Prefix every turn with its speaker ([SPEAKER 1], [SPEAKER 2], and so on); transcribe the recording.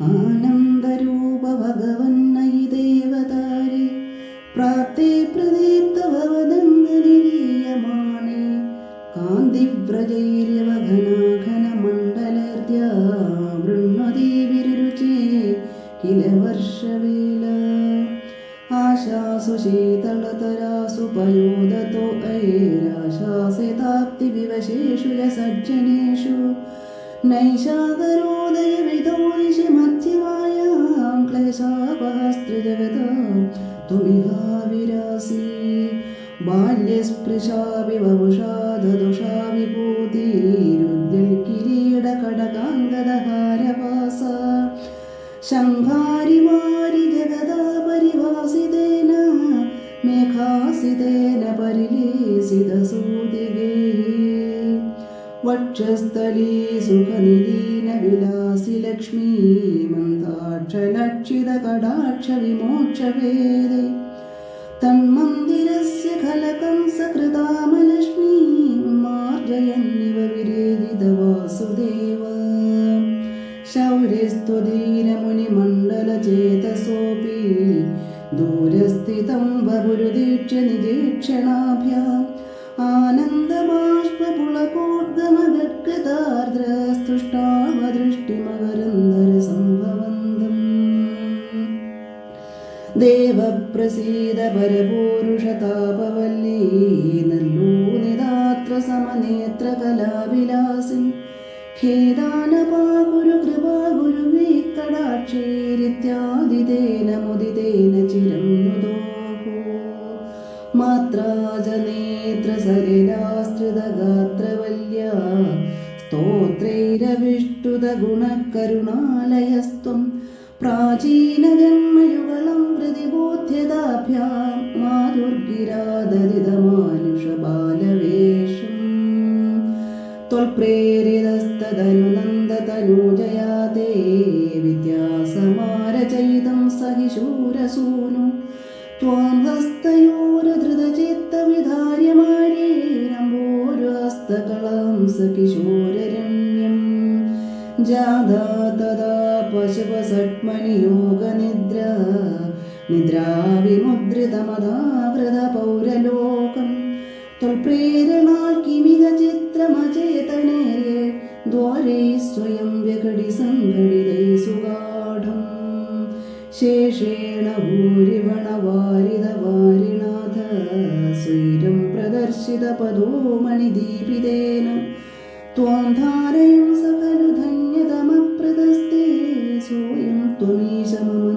[SPEAKER 1] ആനന്ദരൂപ ഭഗവന്നയി ദേവതാരെ പ്രാപ്തേ പ്രദീപ്തഭവദന്തനിരീയമാണേ കാന്തിവ്രജൈര്യവഘനാഘനമണ്ഡലർദ്യാ വൃണ്ണതി വിരുചേ കില വർഷവേല ആശാസു ശീതളതരാസു स्पृशा वि ववशा ददुषा विपूतिरुद्यसा शङ्खारिवारि जगदा परिभासितेन मेघासितेन परिलेसितसूतिगे वक्षस्थली सुखनिलीनविलासि लक्ष्मी मन्दाक्षलक्षितकडाक्ष विमोक्ष സകൃതാമലക്ഷ്മീം മാർജയന്നിവ വിരേജിത വാസുദേവ ശൗര്യസ്തുധീരമുനിമണ്ഡലചേതസോऽपि दूरस्थितं वपुरुदीक्ष निरीक्षणाभ्याम् आनन्दबाष्पपुलकोद्गमगट्कदार्द्रस्तुष्टावदृष्टिमग പ്രസീത പരപൂരുഷതാപവല്ലീ നല്ലൂനിതാത്ര സമനേത്ര കലാവിലാസിൻ ഖേദാനപാകുരു കൃപാഗുരുവേ വീക്കടാക്ഷേരിത്യാദിതേന മുദിതേന ചിരം മാത്രാജനേത്ര സരരാസ്ത്രിതഗാത്രവല്യ സ്തോത്രൈരവിഷ്ടുത ഗുണകരുണാലയസ്ത്വം പ്രാചീനജന്മയുഗളം പ്രതിപോ യാഭ്യാം മാധുർഗിരാദരിതമാനുഷബാലവേഷം ത്വൽപ്രേരിതസ്തതനുനന്ദതനൂജയാ തേ വിദ്യാസമാരചയിതം സഹി ശൂരസൂനു ത്വാം ഹസ്തയോരധൃതചിത്തവിധാര്യമാരേരംബോരഹസ്തകളാം സകിശൂരരമ്യം ജാതാ തദാ പശുവസട്മണി യോഗനിദ്ര पशुपसट्मणियोगनिद्रा निद्राविमुद्रितमदावृतपौरलोकम् त्वल्प्रेरणाल् किमिह चित्रमचेतनेर्ये द्वारे स्वयं व्यघटिसङ्घटितै सुगाढम् शेषेण भूरिवणवारिदवारिणाथ स्वैरं प्रदर्शितपदो मणिदीपितेन त्वां धारयं स खलु धन्यतमप्रदस्ते सोऽयं त्वमीश मम नाशयरो